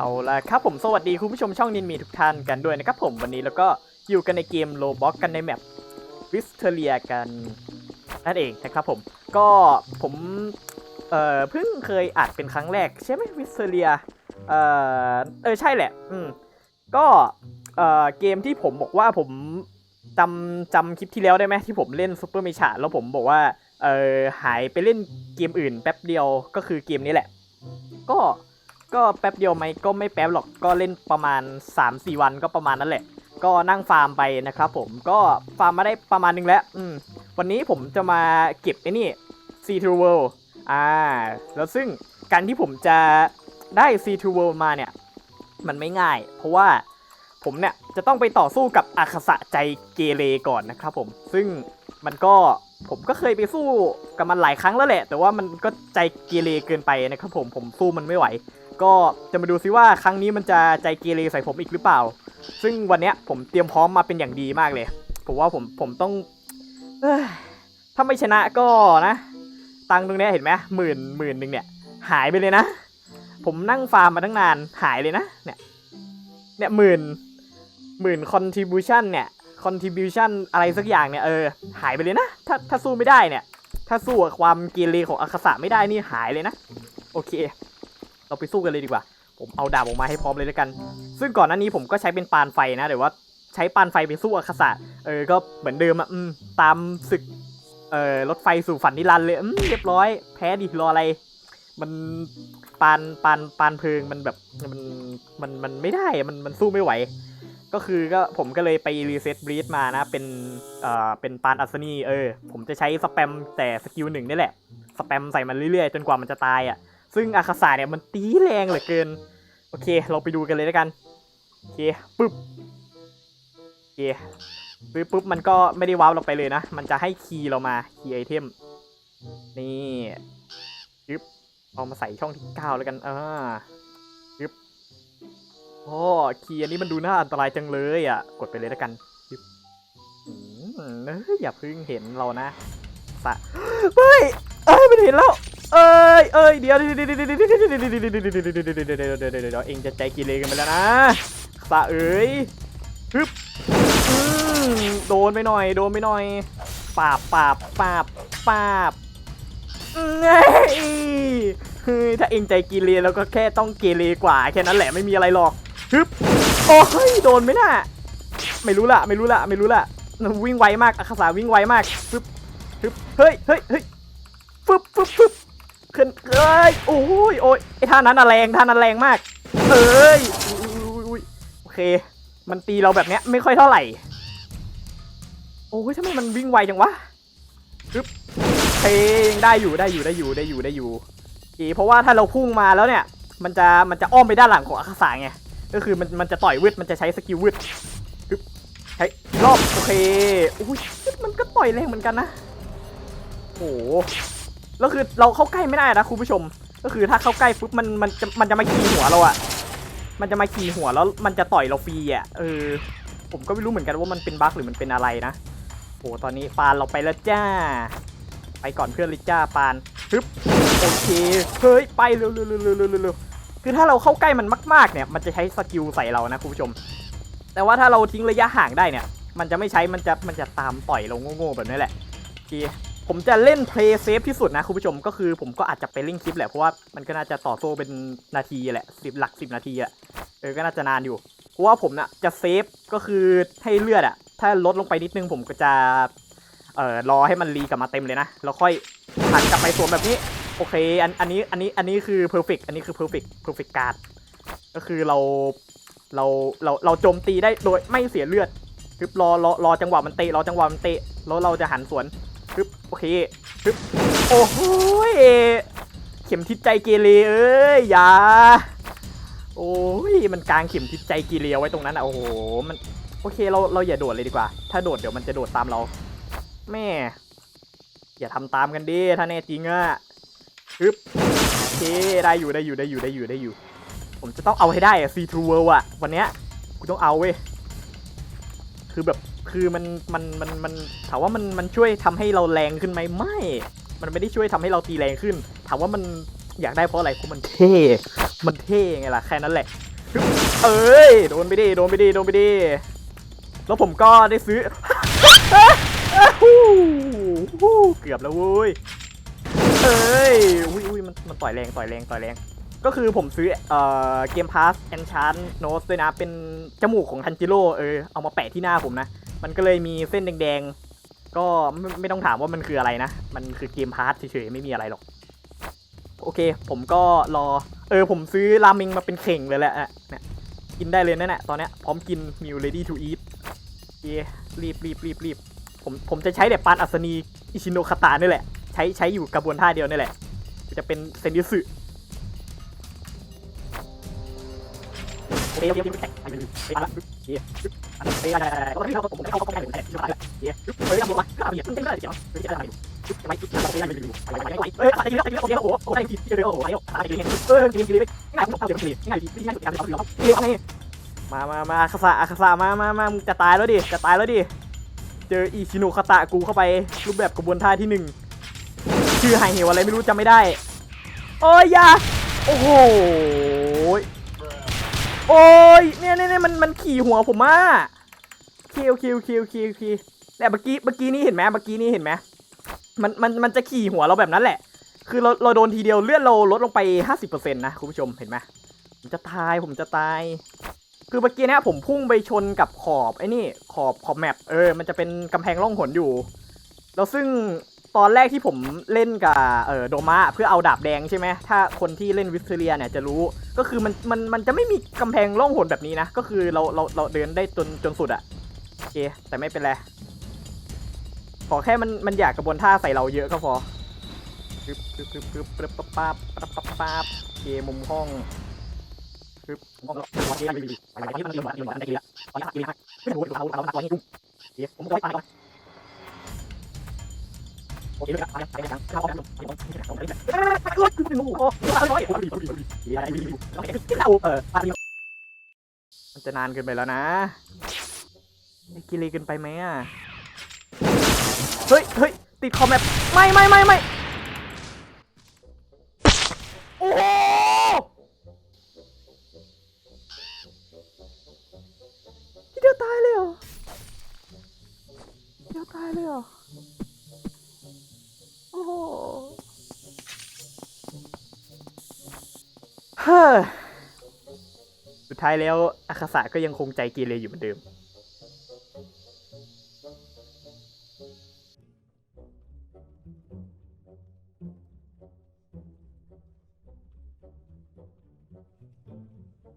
เอาละครับผมสวัสดีคุณผู้ชมช่องนินมีทุกท่านกันด้วยนะครับผมวันนี้แล้วก็อยู่กันในเกมโลบ็อกกันในแมปวิสเทเลียกันนั่นเองนะครับผมก็ผมเอ่อเพิ่งเคยอัดเป็นครั้งแรกใช่ไหมวิสเทเลียเอ่อเออใช่แหละอืมก็เอ่อเกมที่ผมบอกว่าผมจำจำคลิปที่แล้วได้ไหมที่ผมเล่นซูเปอร์เมชาแล้วผมบอกว่าเออหายไปเล่นเกมอื่นแป๊บเดียวก็คือเกมนี้แหละ ก็ ก็แป๊บเดียวไหมก็ไม่แป๊บหรอกก็เล่นประมาณ 3-4 วันก็ประมาณนั้นแหละ ก็นั่งฟาร์มไปนะครับผมก็ฟาร์มมาได้ประมาณนึงแล้วอืมวันนี้ผมจะมาเก็บไอ้นี่ C to World อ่าแล้วซึ่งการที่ผมจะได้ C to World มาเนี่ย มันไม่ง่าย เพราะว่าผมเนี่ยจะต้องไปต่อสู้กับอาคาสะใจเกเรก่อนนะครับผม ซึ่งมันก็ผมก็เคยไปสู้กับมันหลายครั้งแล้วแหละ แต่ว่ามันก็ใจเกเรเกินไปนะครับผมผมสู้มันไม่ไหว ก็จะมาดูซิว่าครั้งนี้มันจะใจเกเรใส่ผมอีกหรือเปล่า ซึ่งวันเนี้ยผมเตรียมพร้อมมาเป็นอย่างดีมากเลย ผมว่าผมผมต้องเอ้ยถ้าไม่ชนะก็นะ ตังค์ตรงเนี้ยเห็นไหมหมื่นหมื่นหนึ่งเนี่ย หายไปเลยนะ ผมนั่งฟาร์มมาตั้งนานหายเลยนะ เนี่ยเนี่ยหมื่นหมื่น contribution เนี่ย contribution อะไรสักอย่างเนี่ยเออหายไปเลยนะ ถ้าถ้าสู้ไม่ได้เนี่ย ถ้าสู้กับความเกเรของอาคาสะไม่ได้นี่หายเลยนะ โอเค เราไปสู้กันเลยดีกว่า ผมเอาดาบออกมาให้พร้อมเลยแล้วกัน ซึ่งก่อนหน้านี้ผมก็ใช้เป็นปานไฟนะแต่ว่าใช้ปานไฟไปสู้อาคาสะเออก็เหมือนเดิมอะตามศึกเออรถไฟสู่ฝันนิรันดร์เลยเรียบร้อย แพ้ดิรออะไร มันปานปานปานเพลิงมันแบบมันมันมันไม่ได้มันมันสู้ไม่ไหว ก็คือก็ผมก็เลยไปรีเซ็ตบรีดมานะ เป็นเอ่อเป็นปานอัศนีเออ ผมจะใช้สแปมแต่สกิลหนึ่งนี่แหละ สแปมใส่มันเรื่อยๆ จนกว่ามันจะตายอะ ซึ่งอาคาสาเนี่ยมันตีแรงเหลือเกิน โอเค เราไปดูกันเลยแล้วกัน โอเคปึ๊บโอเคปึ๊บปุ๊บมันก็ไม่ได้ว้าวเราไปเลยนะ มันจะให้คีย์เรามาคีย์ไอเทม นี่ปึ๊บเอามาใส่ช่องที่เก้าแล้วกันอ่าปึ๊บโอ้คีย์อันนี้มันดูน่าอันตรายจังเลยอะ กดไปเลยแล้วกันปึ๊บอืมเอ้ยอย่าเพิ่งเห็นเรานะสะเฮ้ยเอ้ยมันเห็นแล้ว เอ้ยเอ้ยเดี๋ยวเดี๋ยวเดี๋ยวเดี๋ยวเดี๋ยวเดี๋ยวเดี๋ยวเดี๋ยวเองจะใจกีเลกันไปแล้วนะสะเอ้ยฮึบโดนไปหน่อย โดนไปหน่อยปาบปาบปาบปาบเฮ้ยเฮ้ยถ้าเองใจกีเลแล้วก็แค่ต้องเกเรกว่า แค่นั้นแหละไม่มีอะไรหรอกฮึบโอ้ยโดนไหมน่ะไม่รู้ละไม่รู้ละไม่รู้ละวิ่งไวมากอาคาสาวิ่งไวมากปึ๊บปึ๊บเฮ้ยเฮ้ยเฮ้ยฟึบฟึบฟึบ ขึ้นเอ้ยโอ้ยโอ้ยไอ้ท่านั้นอะแรงท่านั้นแรงมากเอ้ยโอเค มันตีเราแบบเนี้ยไม่ค่อยเท่าไหร่ โอ้ยทำไมมันวิ่งไวจังวะปึ๊บเพยังได้อยู่ได้อยู่ได้อยู่ได้อยู่ได้อยู่โอเคเพราะว่าถ้าเราพุ่งมาแล้วเนี่ย มันจะมันจะอ้อมไปด้านหลังของอาคาสาไงก็คือมันมันจะต่อยวืดมันจะใช้สกิลวืดปึ๊บใช้รอบโอเคอุ้ยมันก็ต่อยแรงเหมือนกันนะโอ้ แล้วคือเราเข้าใกล้ไม่ได้นะคุณผู้ชม ก็คือถ้าเข้าใกล้ปุ๊บมันมันจะมันจะมาขี่หัวเราอะมันจะมาขี่หัวแล้วมันจะต่อยเราฟรีอะเออ ผมก็ไม่รู้เหมือนกันว่ามันเป็นบั๊กหรือมันเป็นอะไรนะโอ้ตอนนี้ปานเราไปแล้วจ้า ไปก่อนเพื่อนลิจ้าปานปึ๊บโอเคเฮ้ยไปเร็วเร็วเร็วเร็วเร็วเร็วคือถ้าเราเข้าใกล้มันมาก ๆ เนี่ย มันจะใช้สกิลใส่เรานะคุณผู้ชม แต่ว่าถ้าเราทิ้งระยะห่างได้เนี่ย มันจะไม่ใช้มันจะมันจะตามต่อยเราโง่ๆแบบนี้แหละโอเค ผมจะเล่นเพลย์เซฟที่สุดนะคุณผู้ชมก็คือผมก็อาจจะไปเล่นคลิปแหละเพราะว่ามันก็น่าจะต่อโซ่เป็นนาทีแหละสิบหลักสิบนาทีอะเออก็น่าจะนานอยู่ เพราะว่าผมน่ะจะเซฟก็คือให้เลือดอะถ้าลดลงไปนิดนึงผมก็จะเอ่อรอให้มันรีกลับมาเต็มเลยนะแล้วค่อยหันกลับไปสวมแบบนี้โอเคอันอันนี้อันนี้อันนี้คือเพอร์เฟกอันนี้คือเพอร์เฟกเพอร์เฟกการ์ดก็คือเราเราเราเราโจมตีได้โดยไม่เสียเลือดคือรอรอรอจังหวะมันเตะรอจังหวะมันเตะแล้วเราจะหันสวน เคปึ๊บโอ้โหเข็มทิศใจเกเรเอ้ยอย่าโอ้ยมันกลางเข็มทิศใจเกเรเอาไว้ตรงนั้นอะโอ้โหมันโอเคเราเราอย่าโดดเลยดีกว่า ถ้าโดดเดี๋ยวมันจะโดดตามเราแม่อย่าทำตามกันดิถ้าแน่จริงอะปึ๊บโอเคได้อยู่ได้อยู่ได้อยู่ได้อยู่ได้อยู่ ผมจะต้องเอาให้ได้อะซีทรูเวิลด์อะวันเนี้ยกูต้องเอาเว้ยคือแบบ คือมันมันมันมันถามว่ามันมันช่วยทำให้เราแรงขึ้นไหมไม่ มันไม่ได้ช่วยทำให้เราตีแรงขึ้น ถามว่ามันอยากได้เพราะอะไรเพราะมันเท่ มันเท่ไงล่ะแค่นั้นแหละ เอ้ยโดนไปดิโดนไปดิโดนไปดิแล้วผมก็ได้ซื้อเกือบแล้วเว้ยเอ้ยอุ้ยอุ้ยมันมันต่อยแรงต่อยแรงต่อยแรงก็คือผมซื้อเอ่อเกมพาสแอนชานโนสด้วยนะ เป็นจมูกของทันจิโร่เออเอามาแปะที่หน้าผมนะ มันก็เลยมีเส้นแดงๆ ก็ไม่ไม่ต้องถามว่ามันคืออะไรนะ มันคือเกมพาสเฉยๆ ไม่มีอะไรหรอก โอเค ผมก็รอ เออ ผมซื้อราเมงมาเป็นเข่งเลยแหละเนี่ยกินได้เลยนั่นแหละตอนเนี้ยพร้อมกินมิว ready to eat โอเครีบรีบรีบรีบผมผมจะใช้แต่ปานอัศนีอิชิโนคาตะนี่แหละ ใช้ใช้อยู่กระบวนท่าเดียวนี่แหละ จะเป็นเซนดิสึ มเข้าเข้าใกล้ผมแตะชิบหายละเฮียเฮ้ยทำอะไรทำอะไรเฮ้ยได้เดี๋ยวเฮ้ยอะไรทำไมทำไมไปไปไปไปไปเฮ้ยอะไรกันเนี่ยโอ้โหโอ้โหได้ทีเดียวโอ้โหอะไรอะไรกันเนี่ยเออกินกินเลยง่ายผมเอาเดี๋ยวกินง่ายดีง่ายสุดการเอาเดี๋ยวเฮ้ยเอาไงมามามาอาคาซาอาคาซามามามามึงจะตายแล้วดิ จะตายแล้วดิ เจออิชิโนคาตะกูเข้าไป รูปแบบกระบวนท่าที่หนึ่ง ชื่อไฮเฮวอะไรไม่รู้จำไม่ได้ โอ้ยยาโอ้โห โอ้ยเนี่ยเนี่ยเนี่ยมันมันขี่หัวผมอะคิวคิวคิวคิวคิวแต่เมื่อกี้เมื่อกี้นี่เห็นไหมเมื่อกี้นี่เห็นไหมมันมันมันจะขี่หัวเราแบบนั้นแหละ คือเราเราโดนทีเดียวเลื่อนเราลดลงไป 50%นะคุณผู้ชมเห็นไหมผมจะตายผมจะตาย คือเมื่อกี้เนี่ยผมพุ่งไปชนกับขอบไอ้นี่ขอบขอบแมปเออมันจะเป็นกำแพงร่องหนอยู่ แล้วซึ่ง ตอนแรกที่ผมเล่นกับเออโดมะเพื่อเอาดาบแดงใช่ไหมถ้าคนที่เล่นวิสเทเรียเนี่ยจะรู้ก็คือมันมันมันจะไม่มีกำแพงร่องหนแบบนี้นะ ก็คือเราเราเราเดินได้จนจนสุดอะโอเค แต่ไม่เป็นไร ขอแค่มันมันอยากกระบวนท่าใส่เราเยอะก็พอปึ๊บปึ๊บปึ๊บปึ๊บปึ๊บปั๊บปั๊บปั๊บปั๊บปั๊บโอเคมุมห้องปึ๊บห้องวันนี้อะไรดีอะไรที่มันเรียนวันเรียนวันได้ดีละตอนนี้ดีมากไม่รู้เราเราเราตอนนี้กุ้งโอเคผมก็ไปตายก่อนโอเคเลยครับไปไปไปเขาห้องน้ำผมผมไม่ได้ผมไม่ได้เอ้ยโอ้ยโอ้โหอะไรวะโอ้ยโอ้ยโอ้ยโอ้ยอะไรดีโอเคเข้าเออปาดี มันจะนานเกินไปแล้วนะกิเลเกินไปไหมอะ เฮ้ยเฮ้ยติดคอมแมปไม่ไม่ไม่ไม่โอ้โหเดียวตายเลยเหรอเดียวตายเลยเหรอ สุดท้ายแล้วอาคาสะก็ยังคงใจเกเรอยู่เหมือนเดิม